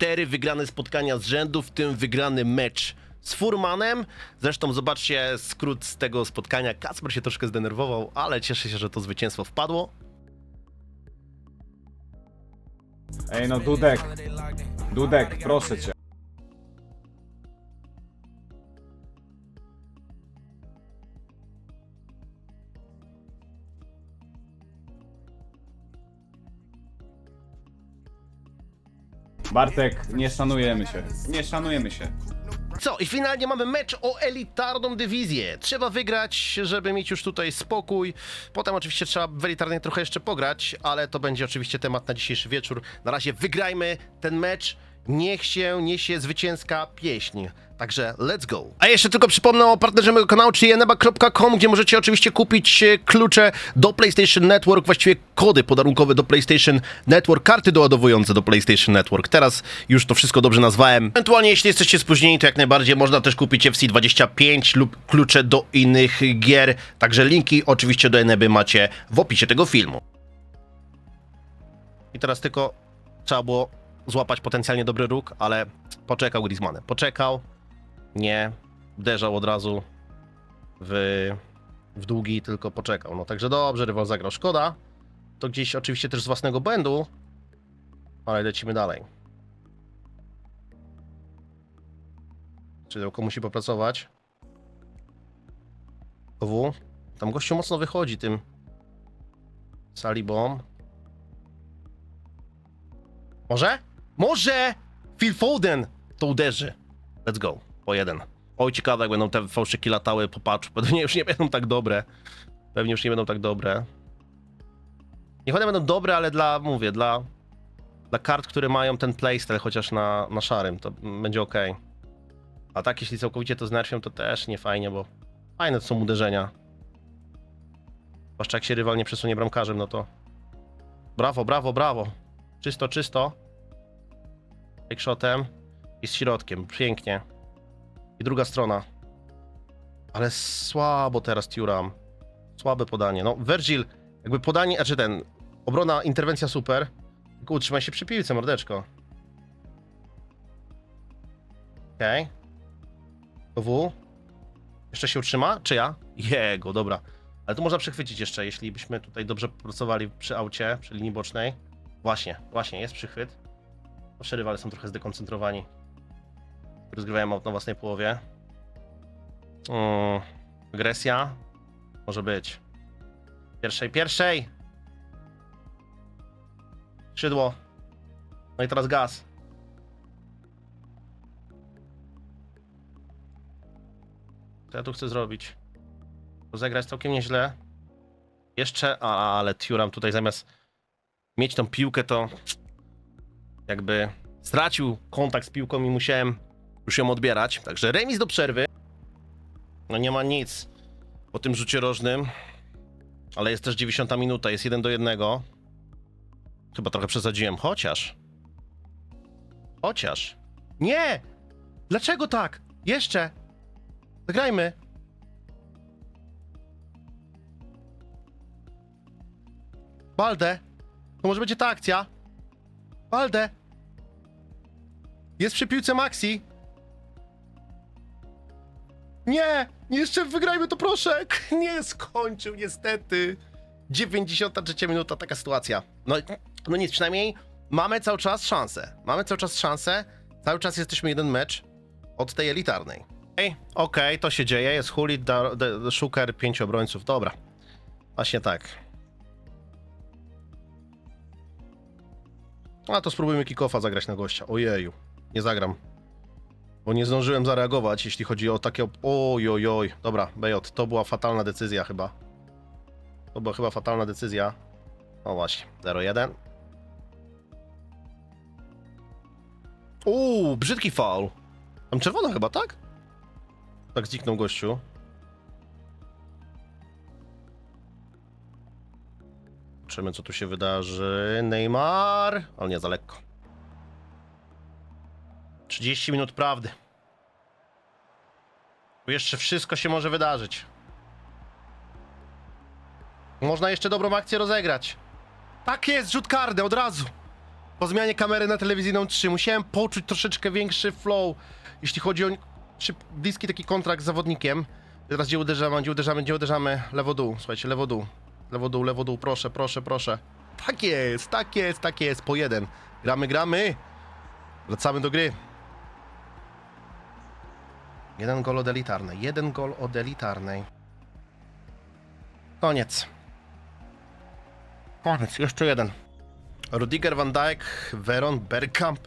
cztery wygrane spotkania z rzędu, w tym wygrany mecz z Furmanem. Zresztą zobaczcie skrót z tego spotkania. Kacper się troszkę zdenerwował, ale cieszę się, że to zwycięstwo wpadło. Ej no Dudek, Dudek, proszę cię. Bartek, nie szanujemy się. Nie szanujemy się. Co? I finalnie mamy mecz o elitarną dywizję. Trzeba wygrać, żeby mieć już tutaj spokój. Potem oczywiście trzeba w elitarnej trochę jeszcze pograć, ale to będzie oczywiście temat na dzisiejszy wieczór. Na razie wygrajmy ten mecz. Niech się niesie zwycięska pieśń. Także let's go. A jeszcze tylko przypomnę o partnerze mojego kanału, czyli eneba.com, gdzie możecie oczywiście kupić e, klucze do PlayStation Network, właściwie kody podarunkowe do PlayStation Network, karty doładowujące do PlayStation Network. Teraz już to wszystko dobrze nazwałem. Ewentualnie, jeśli jesteście spóźnieni, to jak najbardziej można też kupić FC25 lub klucze do innych gier. Także linki oczywiście do Eneby macie w opisie tego filmu. I teraz tylko trzeba było złapać potencjalnie dobry róg, ale poczekał Griezmann. Poczekał, nie uderzał od razu w, w długi, tylko poczekał. No także dobrze, rywal zagrał. Szkoda. To gdzieś oczywiście też z własnego błędu, ale lecimy dalej. Czydełko musi popracować. W. Tam gościu mocno wychodzi tym Salibą. Może? Może! Phil Foden to uderzy. Let's go. Po jeden. Oj, ciekawe, jak będą te fałszyki latały, popatrz. Pewnie już nie będą tak dobre. Pewnie już nie będą tak dobre. Niech one będą dobre, ale dla, mówię, dla, dla kart, które mają ten playstyle, chociaż na, na szarym, to będzie ok. A tak, jeśli całkowicie to znerfią, to też nie fajnie, bo fajne to są uderzenia. Zwłaszcza jak się rywal nie przesunie bramkarzem, no to... Brawo, brawo, brawo. Czysto, czysto. Shotem i z środkiem. Pięknie. I druga strona. Ale słabo teraz Turam. Słabe podanie. No, Virgil, jakby podanie, znaczy ten, obrona, interwencja super. Tylko utrzymaj się przy piłce, mordeczko. Okej. Okay. W. Jeszcze się utrzyma? Czy ja? Jego, dobra. Ale tu można przechwycić jeszcze, jeśli byśmy tutaj dobrze pracowali przy aucie, przy linii bocznej. Właśnie, właśnie, jest przychwyt. Nasze rywale są trochę zdekoncentrowani. Rozgrywają na własnej połowie. Mm, agresja? Może być. Pierwszej, pierwszej! Skrzydło. No i teraz gaz. Co ja tu chcę zrobić? Rozegrać całkiem nieźle. Jeszcze, a, ale Turam tutaj zamiast mieć tą piłkę, to jakby stracił kontakt z piłką i musiałem już ją odbierać. Także remis do przerwy. No nie ma nic po tym rzucie rożnym. Ale jest też 90 minuta, jest 1 do 1. Chyba trochę przesadziłem, chociaż. Chociaż. Nie! Dlaczego tak? Jeszcze! Zagrajmy! Balde! To może będzie ta akcja? Balde! Jest przy piłce Maxi. Nie! Jeszcze wygrajmy to, proszę! Nie skończył, niestety. 93 minuta, taka sytuacja. No, no nic, przynajmniej mamy cały czas szansę. Mamy cały czas szansę. Cały czas jesteśmy jeden mecz od tej elitarnej. Okej, okej, to się dzieje. Jest Hulit, Szuker, pięciu obrońców. Dobra. Właśnie tak. A to spróbujmy kickofa zagrać na gościa. Ojeju, nie zagram. Bo nie zdążyłem zareagować, jeśli chodzi o takie... Oj, oj. Dobra, BJ, to była fatalna decyzja chyba. To była chyba fatalna decyzja. O właśnie, 0-1. Uuu, brzydki faul. Tam czerwona chyba, tak? Tak zniknął gościu. Zobaczymy, co tu się wydarzy. Neymar, ale nie za lekko. 30 minut prawdy. Tu jeszcze wszystko się może wydarzyć. Można jeszcze dobrą akcję rozegrać. Tak jest, rzut karny od razu. Po zmianie kamery na telewizyjną 3 musiałem poczuć troszeczkę większy flow, jeśli chodzi o bliski taki kontrakt z zawodnikiem. Teraz gdzie uderzamy, gdzie uderzamy, gdzie uderzamy? Lewo dół, słuchajcie, lewo dół. Lewo dół, lewo dół, proszę, proszę, proszę. Tak jest, tak jest, tak jest, po jeden. Gramy, gramy. Wracamy do gry. Jeden gol od elitarnej, jeden gol od elitarnej. Koniec. Koniec, jeszcze jeden. Rudiger, Van Dijk, Veron, Bergkamp,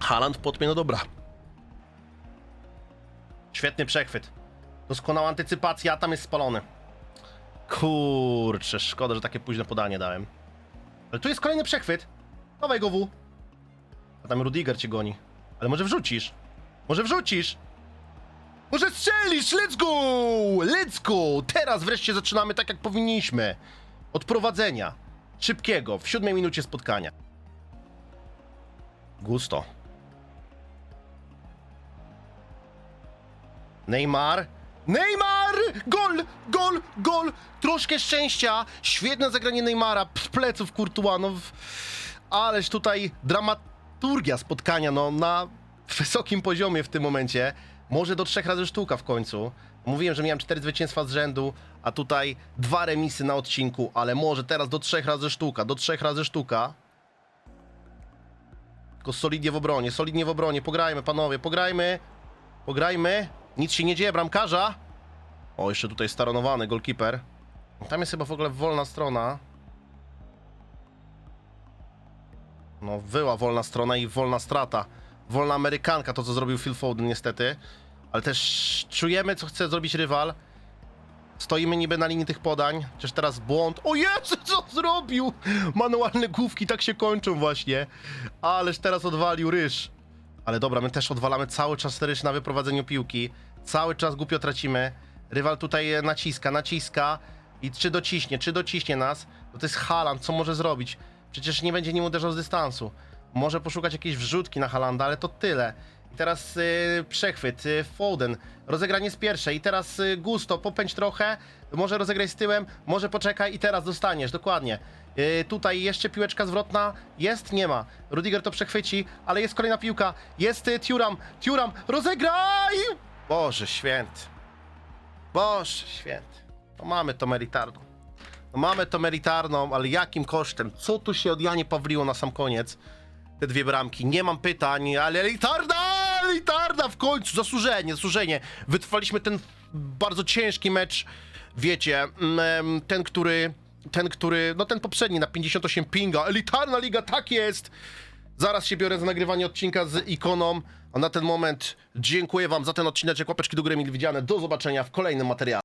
Haaland, Potmie, no dobra. Świetny przechwyt. Doskonała antycypacja, a tam jest spalony. Kurczę, szkoda, że takie późne podanie dałem. Ale tu jest kolejny przechwyt. Dawaj go W. A tam Rudiger cię goni. Ale może wrzucisz? Może wrzucisz? Może strzelisz? Let's go! Let's go! Teraz wreszcie zaczynamy tak, jak powinniśmy. Od prowadzenia. Szybkiego, w siódmej minucie spotkania. Gusto. Neymar. Neymar! Gol! Gol! Gol! Troszkę szczęścia. Świetne zagranie Neymara. Z pleców Kurtuanow. Ależ tutaj dramaturgia spotkania, no, na wysokim poziomie w tym momencie. Może do trzech razy sztuka w końcu. Mówiłem, że miałem cztery zwycięstwa z rzędu, a tutaj dwa remisy na odcinku, ale może teraz do trzech razy sztuka, do trzech razy sztuka. Tylko solidnie w obronie, solidnie w obronie. Pograjmy, panowie, pograjmy. Pograjmy. Nic się nie dzieje, bramkarza. O, jeszcze tutaj staronowany golkeeper. Tam jest chyba w ogóle wolna strona. No, była wolna strona i wolna strata. Wolna Amerykanka, to co zrobił Phil Foden niestety. Ale też czujemy, co chce zrobić rywal. Stoimy niby na linii tych podań. Chociaż teraz błąd. O Jezu, co zrobił? Manualne główki tak się kończą właśnie. Ależ teraz odwalił ryż. Ale dobra, my też odwalamy cały czas ryż na wyprowadzeniu piłki. Cały czas głupio tracimy. Rywal tutaj naciska, naciska. I czy dociśnie, czy dociśnie nas? No to jest Haaland, co może zrobić? Przecież nie będzie nim uderzał z dystansu. Może poszukać jakiejś wrzutki na Halanda, ale to tyle. I teraz y, przechwyt, y, Foden, rozegranie z pierwszej. I teraz y, Gusto, popędź trochę, może rozegraj z tyłem, może poczekaj i teraz dostaniesz, dokładnie. Y, tutaj jeszcze piłeczka zwrotna, jest, nie ma. Rudiger to przechwyci, ale jest kolejna piłka. Jest y, Turam, Turam, rozegraj! Boże święty. Boże święty. No mamy to meritarną. No mamy to meritarną, ale jakim kosztem? Co tu się od Janie Pawliło na sam koniec? Te dwie bramki. Nie mam pytań, ale elitarda! Elitarda w końcu! Zasłużenie, zasłużenie. Wytrwaliśmy ten bardzo ciężki mecz. Wiecie, mm, ten, który... Ten, który... No ten poprzedni na 58 pinga. Elitarna liga, tak jest! Zaraz się biorę za nagrywanie odcinka z ikoną. A na ten moment dziękuję wam za ten odcinek. Łapeczki do góry mile widziane. Do zobaczenia w kolejnym materiale.